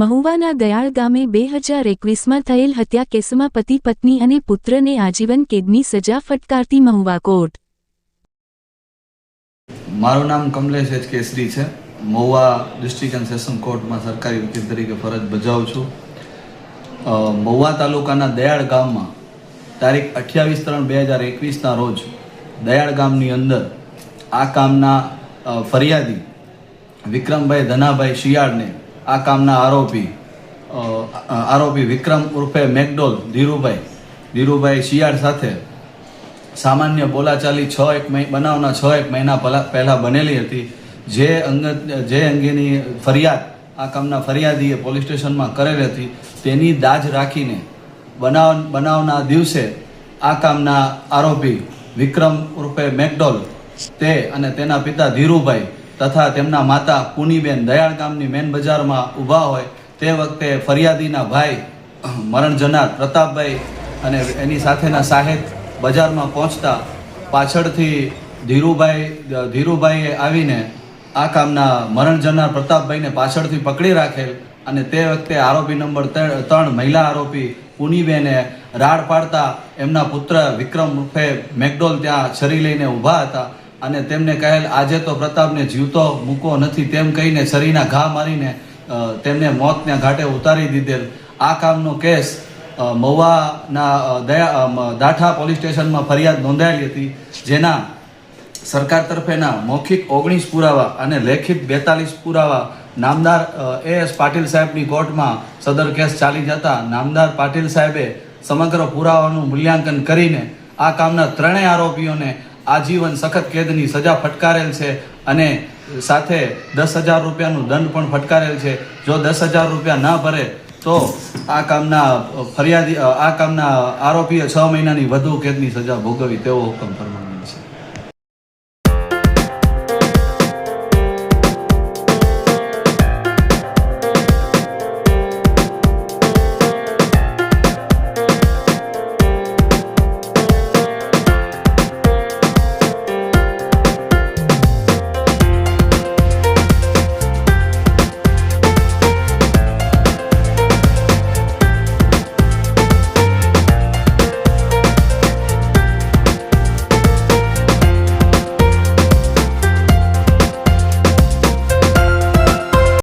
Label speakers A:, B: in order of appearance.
A: મહુવાના દયાળ ગામે બે હજાર એકવીસમાં થયેલ હત્યા કેસમાં પતિ, પત્ની અને પુત્રને આજીવન કેદની સજા ફટકારતી મહુવા કોર્ટ.
B: મારું નામ કમલેશ એચ કેસરી છે. મહુવા ડિસ્ટ્રિક્ટ એન્ડ સેશન કોર્ટમાં સરકારી વકીલ તરીકે ફરજ બજાવું છું. મહુવા તાલુકાના દયાળ ગામમાં તારીખ અઠ્યાવીસ ત્રણ બે હજાર એકવીસના રોજ દયાળ ગામની અંદર આ કામના ફરિયાદી વિક્રમભાઈ ધનાભાઈ શિયાળને આ કામના આરોપી આરોપી વિક્રમ ઉર્ફે મેકડોલ ધીરુભાઈ. ધીરુભાઈ શિયાળ સાથે સામાન્ય બોલાચાલી છ એક બનાવના છ એક મહિના પહેલા બનેલી હતી. જે અંગ, જે અંગેની ફરિયાદ, આ કામના ફરિયાદીએ પોલીસ સ્ટેશનમાં કરેલી હતી. તેની દાજ રાખીને બનાવ, બનાવના દિવસે આ કામના આરોપી વિક્રમ ઉર્ફે મેકડોલ તે અને તેના પિતા ધીરુભાઈ તથા તેમના માતા પુનીબેન દયાળ ગામની મેન બજારમાં ઊભા હોય તે વખતે ફરિયાદીના ભાઈ મરણ જનાર પ્રતાપભાઈ અને એની સાથેના સાહેબ બજારમાં પહોંચતા પાછળથી ધીરુભાઈ ધીરુભાઈએ આવીને આ કામના મરણ જનાર પ્રતાપભાઈને પાછળથી પકડી રાખેલ અને તે વખતે આરોપી નંબર ત્રણ મહિલા આરોપી પુનીબેને રાડ પાડતા એમના પુત્ર વિક્રમ રૂપે મેકડોલ ત્યાં છરી લઈને ઊભા હતા. અને તેમને કહેલ, આજે તો પ્રતાપને જીવતો મૂકો નથી. તેમ કહીને શરીરના ઘા મારીને તેમને મોતના ઘાટે ઉતારી દીધેલ. આ કામનો કેસ મહુવાના દયા દાઠા પોલીસ સ્ટેશનમાં ફરિયાદ નોંધાયેલી હતી, જેના સરકાર તરફેના મૌખિક ઓગણીસ પુરાવા અને લેખિત બેતાલીસ પુરાવા નામદાર એ એસ પાટીલ સાહેબની કોર્ટમાં સદર કેસ ચાલી જતા નામદાર પાટીલ સાહેબે સમગ્ર પુરાવાનું મૂલ્યાંકન કરીને આ કામના ત્રણેય આરોપીઓને આજીવન સખત કેદની સજા ફટકારેલ છે અને સાથે દસ હજાર રૂપિયાનું દંડ પણ ફટકારેલ છે. જો દસ હજાર રૂપિયા ન ભરે, તો આ કામના ફરિયાદી, આ કામના આરોપીએ છ મહિનાની વધુ કેદની સજા ભોગવી તેવો હુકમ ફરમાવ્યો.